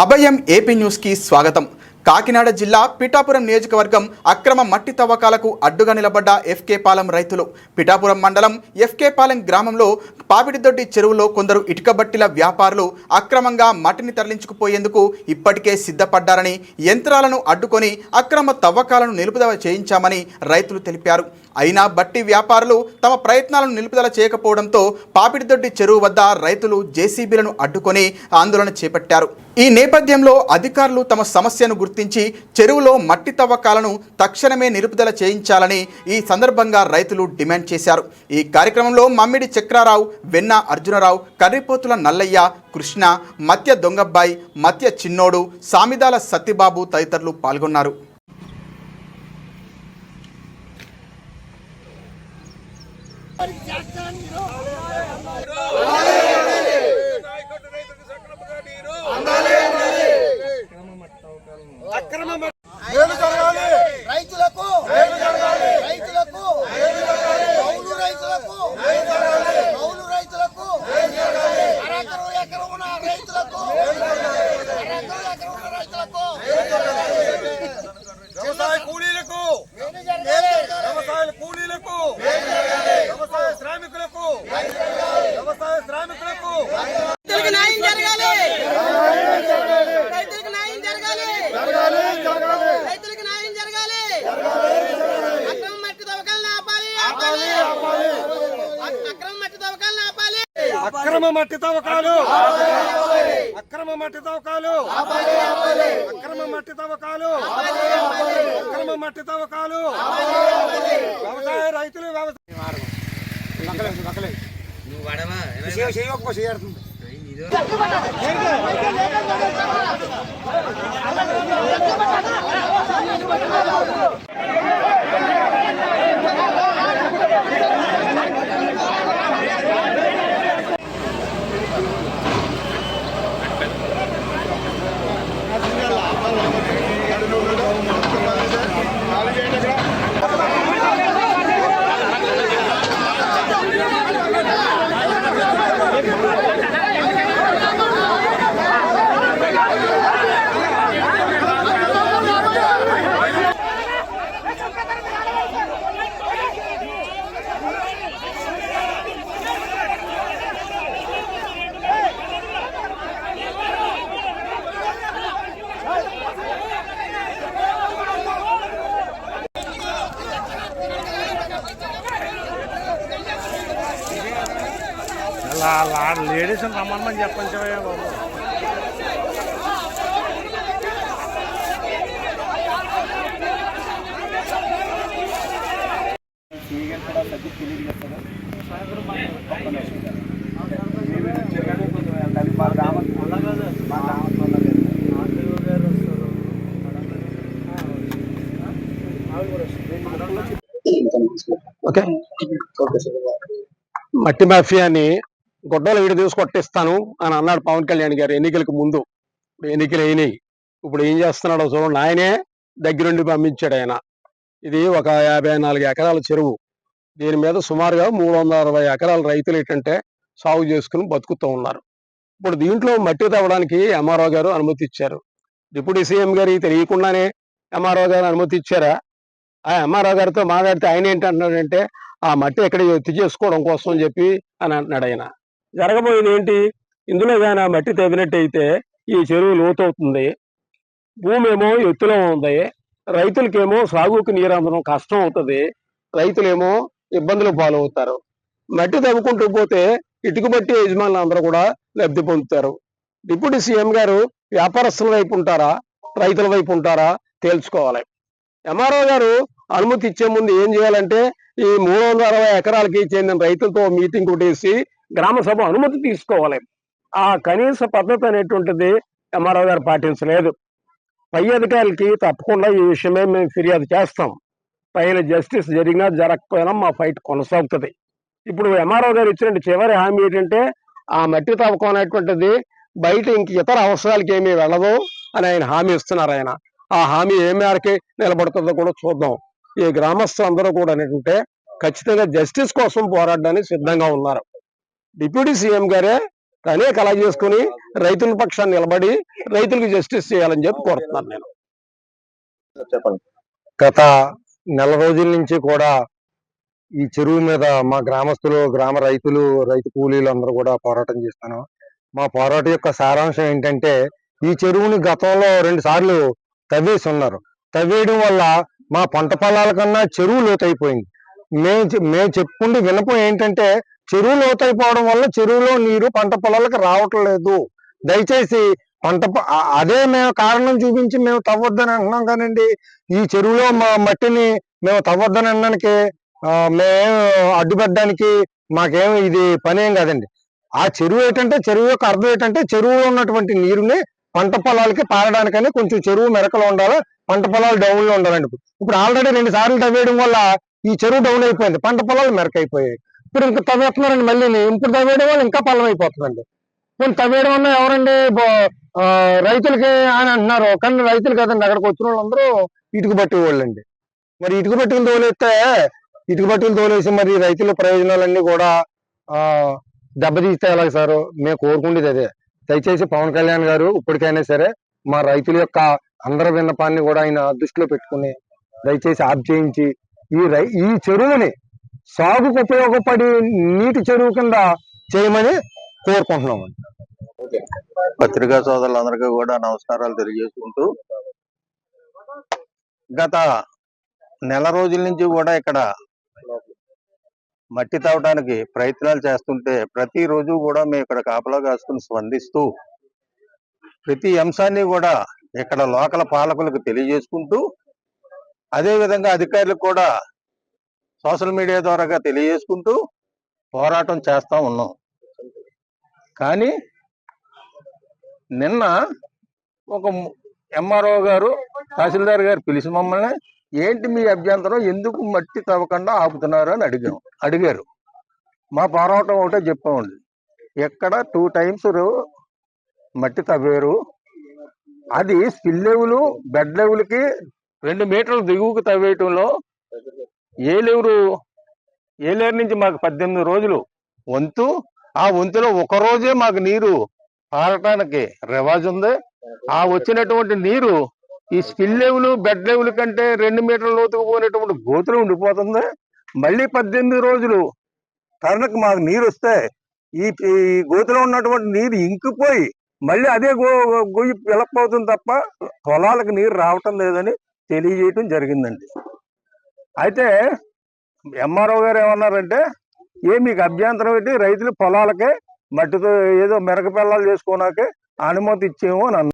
అభయం AP న్యూస్కి స్వాగతం. కాకినాడ జిల్లా పిఠాపురం నియోజకవర్గం అక్రమ మట్టి తవ్వకాలకు అడ్డుగా నిలబడ్డ ఎఫ్కే పాలెం రైతులు. పిఠాపురం మండలం ఎఫ్కే పాలెం గ్రామంలో పాపిడిదొడ్డి చెరువులో కొందరు ఇటుకబట్టిల వ్యాపారులు అక్రమంగా మట్టిని తరలించుకుపోయేందుకు ఇప్పటికే సిద్ధపడ్డారని యంత్రాలను అడ్డుకొని అక్రమ తవ్వకాలను నిలుపుదల చేయించామని రైతులు తెలిపారు. అయినా బట్టి వ్యాపారులు తమ ప్రయత్నాలను నిలుపుదల చేయకపోవడంతో పాపిడిదొడ్డి చెరువు వద్ద రైతులు జేసీబీలను అడ్డుకొని ఆందోళన చేపట్టారు. ఈ నేపథ్యంలో అధికారులు తమ సమస్యను గుర్తించి చెరువులో మట్టి తవ్వకాలను తక్షణమే నిలుపుదల చేయించాలని ఈ సందర్భంగా రైతులు డిమాండ్ చేశారు. ఈ కార్యక్రమంలో మమ్మిడి చక్రారావు వెన్న అర్జునరావు కర్రిపోతుల నల్లయ్య కృష్ణ మత్య దొంగబ్బాయి మత్య చిన్నోడు సామిదాల సత్యబాబు తదితరులు పాల్గొన్నారు. నాయకుడు అక్రమ మట్టి తవ్వకాలు. అక్రమ మట్టి తవ్వకాలు. అక్రమ మట్టి తవ్వకాలు. అక్రమ మట్టి తవ్వకాలు. వ్యవసాయ రైతులు వ్యవసాయ లేడీస్ రమ్మని చెప్పండి బాబు. ఓకే. మట్టి మాఫియాని గొడ్డలు వీడు తీసి కొట్టిస్తాను అని అన్నాడు పవన్ కళ్యాణ్ గారు ఎన్నికలకు ముందు. ఇప్పుడు ఎన్నికలు అయినాయి. ఇప్పుడు ఏం చేస్తున్నాడో చూడండి. ఆయనే దగ్గరుండి పంపించాడు ఆయన. ఇది ఒక యాభై నాలుగు ఎకరాల చెరువు. దీని మీద సుమారుగా మూడు వందల అరవై ఎకరాల రైతులు ఏంటంటే సాగు చేసుకుని బతుకుతూ ఉన్నారు. ఇప్పుడు దీంట్లో మట్టి తవ్వడానికి ఎంఆర్ఓ గారు అనుమతి ఇచ్చారు. డిప్యూటీ సీఎం గారికి తెలియకుండానే ఎంఆర్ఓ గారు అనుమతి ఇచ్చారా? ఆ ఎంఆర్ఓ గారితో మాట్లాడితే ఆయన ఏంటంటున్నాడంటే ఆ మట్టి ఎక్కడ ఎత్తి చేసుకోవడం కోసం చెప్పి అని అంటున్నాడు ఆయన. జరగబోయేది ఏంటి ఇందులో కానీ మట్టి తవ్వినట్టయితే ఈ చెరువు లోతవుతుంది. భూమి ఏమో ఎత్తులో ఉంది. రైతులకేమో సాగుకు నీరు అందడం కష్టం అవుతుంది రైతులేమో ఇబ్బందులు పాలవుతారు. మట్టి తవ్వుకుంటూ పోతే ఇటుక బట్టి యజమానులు అందరూ కూడా లబ్ధి పొందుతారు. డిప్యూటీ సీఎం గారు వ్యాపారస్తుల వైపు ఉంటారా? రైతుల వైపు ఉంటారా? తేల్చుకోవాలి. ఎంఆర్ఓ గారు అనుమతి ఇచ్చే ముందు ఏం చేయాలంటే ఈ మూడు వందల అరవై ఎకరాలకి చెందిన రైతులతో మీటింగ్ కొట్టేసి గ్రామ సభ అనుమతి తీసుకోవాలి. ఆ కనీస పద్ధతి అనేటువంటిది ఎంఆర్ఓ గారు పాటించలేదు. పై అధికారులకి తప్పకుండా ఈ విషయమే మేము ఫిర్యాదు చేస్తాం. పైన జస్టిస్ జరిగినా జరగకపోయినా మా ఫైట్ కొనసాగుతుంది. ఇప్పుడు ఎంఆర్ఓ గారు ఇచ్చిన చివరి హామీ ఏంటంటే ఆ మట్టి తవ్వకం అనేటువంటిది బయట ఇంక ఇతర అవసరాలకి ఏమీ వెళ్ళదు అని ఆయన హామీ ఇస్తున్నారు ఆయన. ఆ హామీ ఏ మేరకి నిలబడుతుందో కూడా చూద్దాం. ఈ గ్రామస్తులందరూ కూడా ఏంటంటే ఖచ్చితంగా జస్టిస్ కోసం పోరాడడానికి సిద్ధంగా ఉన్నారు. డిప్యూటీ సీఎం గారే అనేక అలా చేసుకుని రైతుల పక్షాన్ని నిలబడి రైతులకు జస్టిస్ చేయాలని చెప్పి కోరుతున్నాను నేను. చెప్పండి. గత నెల రోజుల నుంచి కూడా ఈ చెరువు మీద మా గ్రామస్తులు గ్రామ రైతులు రైతు కూలీలు అందరూ కూడా పోరాటం చేస్తాను. మా పోరాటం యొక్క సారాంశం ఏంటంటే ఈ చెరువుని గతంలో రెండు సార్లు తవ్వేసి ఉన్నారు. తవ్వేయడం వల్ల మా పంట పొలాల కన్నా చెరువు లోతైపోయింది. మేము మే మేము చెప్పుకుంటే వినపం ఏంటంటే చెరువు లోతైపోవడం వల్ల చెరువులో నీరు పంట పొలాలకు రావటం లేదు దయచేసి పంట అదే మేము కారణం చూపించి మేము తవ్వద్దని అంటున్నాం కానండి. ఈ చెరువులో మా మట్టిని మేము తవ్వద్దని అనడానికి మేము అడ్డుపెట్టడానికి మాకేం ఇది పని ఏం కాదండి. ఆ చెరువు ఏంటంటే చెరువు యొక్క అర్థం ఏంటంటే చెరువులో ఉన్నటువంటి నీరుని పంట పొలాలకి పారడానికని కొంచెం చెరువు మెరకలు ఉండాలి పంట పొలాలు డౌన్లో ఉండాలండి. ఇప్పుడు ఆల్రెడీ రెండు సార్లు తవ్వేయడం వల్ల ఈ చెరువు డౌన్ అయిపోయింది. పంట పొలాలు మెరకైపోయాయి. ఇప్పుడు ఇంకా తవ్వేస్తున్నారండి మళ్ళీ. ఇప్పుడు తవ్వేయడం వల్ల ఇంకా పొలం అయిపోతుందండి. కొన్ని తవ్వేయడం వల్ల ఎవరండి రైతులకి అని అంటున్నారు. కానీ రైతులు కదండి. అక్కడికి వచ్చిన వాళ్ళందరూ ఇటుక బట్టి వాళ్ళండి. మరి ఇటుకు పట్టుకుని తోలేస్తే ఇటుక పట్టుకుని తోలేసి మరి రైతుల ప్రయోజనాలన్నీ కూడా దెబ్బతీస్తే ఎలాగ సార్. మేము కోరుకుండేది అదే. దయచేసి పవన్ కళ్యాణ్ గారు ఇప్పటికైనా సరే మా రైతుల యొక్క అందరి విన్నపాన్ని కూడా ఆయన దృష్టిలో పెట్టుకుని దయచేసి ఆప్ చేయించి ఈ రై ఈ చెరువుని సాగుకు ఉపయోగపడి నీటి చెరువు కింద చేయమని కోరుకుంటున్నాం పత్రికా సోదరులందరికీ కూడా నమస్కారాలు తెలియజేసుకుంటూ గత నెల రోజుల నుంచి కూడా ఇక్కడ మట్టి తవ్వడానికి ప్రయత్నాలు చేస్తుంటే ప్రతిరోజు కూడా మేము ఇక్కడ కాపలా కాసుకుని స్పందిస్తూ ప్రతి అంశాన్ని కూడా ఇక్కడ లోకల్ పాలకులకు తెలియజేసుకుంటూ అదేవిధంగా అధికారులకు కూడా సోషల్ మీడియా ద్వారాగా తెలియజేసుకుంటూ పోరాటం చేస్తూ ఉన్నాం. కానీ నిన్న ఒక ఎంఆర్ఓ గారు తహసీల్దార్ గారు పిలిచి మమ్మల్ని ఏంటి మీ అభ్యంతరం? ఎందుకు మట్టి తవ్వకుండా ఆపుతున్నారు అని అడిగాం. అడిగారు. మా పోరాటం ఒకటే చెప్పామండి ఎక్కడ టూ టైమ్స్ మట్టి తవ్వారు. అది స్పిల్ లెవెల్ బెడ్ లెవెల్కి రెండు మీటర్లు దిగువకు తవ్వేయటంలో ఏలేరు ఏలేరు నుంచి మాకు పద్దెనిమిది రోజులు వంతు. ఆ వంతులో ఒక రోజే మాకు నీరు పారటానికి రివాజ్ ఉంది. ఆ వచ్చినటువంటి నీరు ఈ స్పిల్ లెవెల్ బెడ్ లెవెల్ కంటే రెండు మీటర్ల లోతుకు పోయినటువంటి గోతులు ఉండిపోతుంది. మళ్ళీ పద్దెనిమిది రోజులు టర్నకు మాకు నీరు వస్తే ఈ ఈ గోతులో ఉన్నటువంటి నీరు ఇంకిపోయి మళ్ళీ అదే గో గొయ్యి పిలకపోతుంది తప్ప పొలాలకు నీరు రావటం లేదని తెలియజేయటం జరిగిందండి. అయితే ఎంఆర్ఓ గారు ఏమన్నారంటే ఏ మీకు అభ్యంతరం ఏంటి? రైతులు పొలాలకే మట్టితో ఏదో మెరక పిల్లలు చేసుకోనాకే అనుమతి ఇచ్చేమో అని